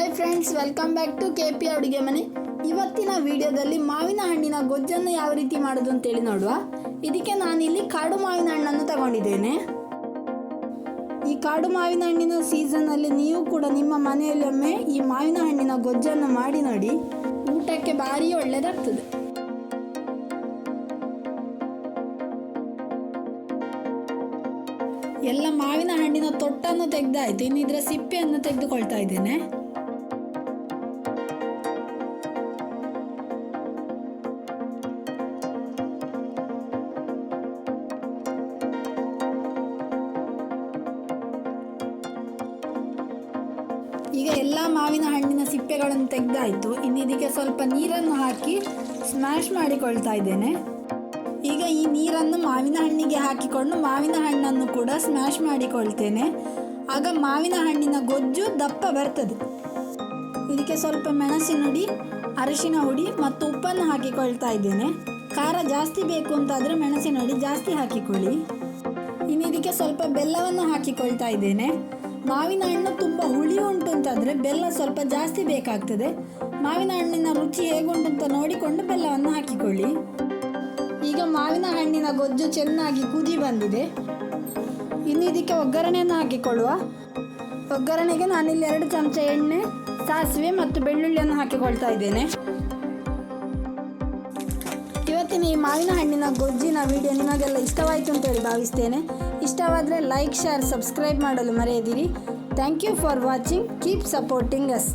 Hi friends welcome back to K P ಅಡುಗೆ ಮನೆ ಇವತ್ತಿನ ವಿಡಿಯೋದಲ್ಲಿ ಮಾವಿನ ಹಣ್ಣಿನ ಗೊಜ್ಜನ್ನು ಯಾವ ರೀತಿ ಮಾಡೋದು ಅಂತೇಳಿ ನೋಡುವ. ಇದಕ್ಕೆ ನಾನಿಲ್ಲಿ ಕಾಡು ಮಾವಿನ ಹಣ್ಣನ್ನು ತಗೊಂಡಿದ್ದೇನೆ. ಈ ಕಾಡು ಮಾವಿನ ಹಣ್ಣಿನ ಸೀಸನ್ನಲ್ಲಿ ನೀವು ಕೂಡ ನಿಮ್ಮ ಮನೆಯಲ್ಲಿ ಒಮ್ಮೆ ಈ ಮಾವಿನ ಹಣ್ಣಿನ ಗೊಜ್ಜನ್ನು ಮಾಡಿ ನೋಡಿ. ಊಟಕ್ಕೆ ಭಾರಿ ಒಳ್ಳೆಯದಾಗ್ತದೆ ಎಲ್ಲ ಮಾವಿನ ಹಣ್ಣಿನ ತೊಟ್ಟನ್ನು ತೆಗೆದಾಯ್ತು. ಇನ್ನು ಇದರ ಸಿಪ್ಪೆಯನ್ನು ತೆಗೆದುಕೊಳ್ತಾ ಇದ್ದೇನೆ. ಈಗ ಎಲ್ಲ ಮಾವಿನ ಹಣ್ಣಿನ ಸಿಪ್ಪೆಗಳನ್ನು ತೆಗೆದಾಯಿತು. ಇನ್ನು ಇದಕ್ಕೆ ಸ್ವಲ್ಪ ನೀರನ್ನು ಹಾಕಿ ಸ್ಮ್ಯಾಶ್ ಮಾಡಿಕೊಳ್ತಾ ಇದ್ದೇನೆ. ಈಗ ಈ ನೀರನ್ನು ಮಾವಿನ ಹಣ್ಣಿಗೆ ಹಾಕಿಕೊಂಡು ಮಾವಿನ ಹಣ್ಣನ್ನು ಕೂಡ ಸ್ಮ್ಯಾಶ್ ಮಾಡಿಕೊಳ್ತೇನೆ. ಆಗ ಮಾವಿನ ಹಣ್ಣಿನ ಗೊಜ್ಜು, ದಪ್ಪ ಬರ್ತದೆ. ಇದಕ್ಕೆ ಸ್ವಲ್ಪ ಮೆಣಸಿನ ಹುಡಿ ಅರಿಶಿನ ಹುಡಿ ಮತ್ತು ಉಪ್ಪನ್ನು ಹಾಕಿಕೊಳ್ತಾ ಇದ್ದೇನೆ. ಖಾರ ಜಾಸ್ತಿ ಬೇಕು ಅಂತಾದರೆ ಮೆಣಸಿನ ಹುಡಿ ಜಾಸ್ತಿ ಹಾಕಿಕೊಳ್ಳಿ. ಇನ್ನು ಇದಕ್ಕೆ ಸ್ವಲ್ಪ ಬೆಲ್ಲವನ್ನು ಹಾಕಿಕೊಳ್ತಾ ಇದ್ದೇನೆ. ಮಾವಿನ ಹಣ್ಣು ತುಂಬ ಹುಳಿ ಅಂತಾದರೆ ಬೆಲ್ಲ ಸ್ವಲ್ಪ ಜಾಸ್ತಿ ಬೇಕಾಗ್ತದೆ. ಮಾವಿನ ಹಣ್ಣಿನ ರುಚಿ ಹೇಗುಂಟು ಅಂತ ನೋಡಿಕೊಂಡು ಬೆಲ್ಲವನ್ನು ಹಾಕಿಕೊಳ್ಳಿ. ಈಗ ಮಾವಿನ ಹಣ್ಣಿನ ಗೊಜ್ಜು ಚೆನ್ನಾಗಿ ಕುದಿ ಬಂದಿದೆ. ಇನ್ನು ಇದಕ್ಕೆ ಒಗ್ಗರಣೆಯನ್ನು ಹಾಕಿಕೊಳ್ಳುವ. ಒಗ್ಗರಣೆಗೆ ನಾನಿಲ್ಲಿ ಎರಡು ಚಮಚ ಎಣ್ಣೆ, ಸಾಸಿವೆ ಮತ್ತು ಬೆಳ್ಳುಳ್ಳಿಯನ್ನು ಹಾಕಿಕೊಳ್ತಾ ಇದ್ದೇನೆ. ಇವತ್ತಿನ ಈ ಮಾವಿನ ಹಣ್ಣಿನ ಗೊಜ್ಜಿನ ವಿಡಿಯೋ ನಿಮಗೆಲ್ಲ ಇಷ್ಟವಾಯಿತು ಅಂತೇಳಿ ಭಾವಿಸ್ತೇನೆ. ಇಷ್ಟವಾದರೆ ಲೈಕ್ ಶೇರ್ ಸಬ್ಸ್ಕ್ರೈಬ್ ಮಾಡಲು ಮರೆಯದಿರಿ. Thank you for watching keep supporting us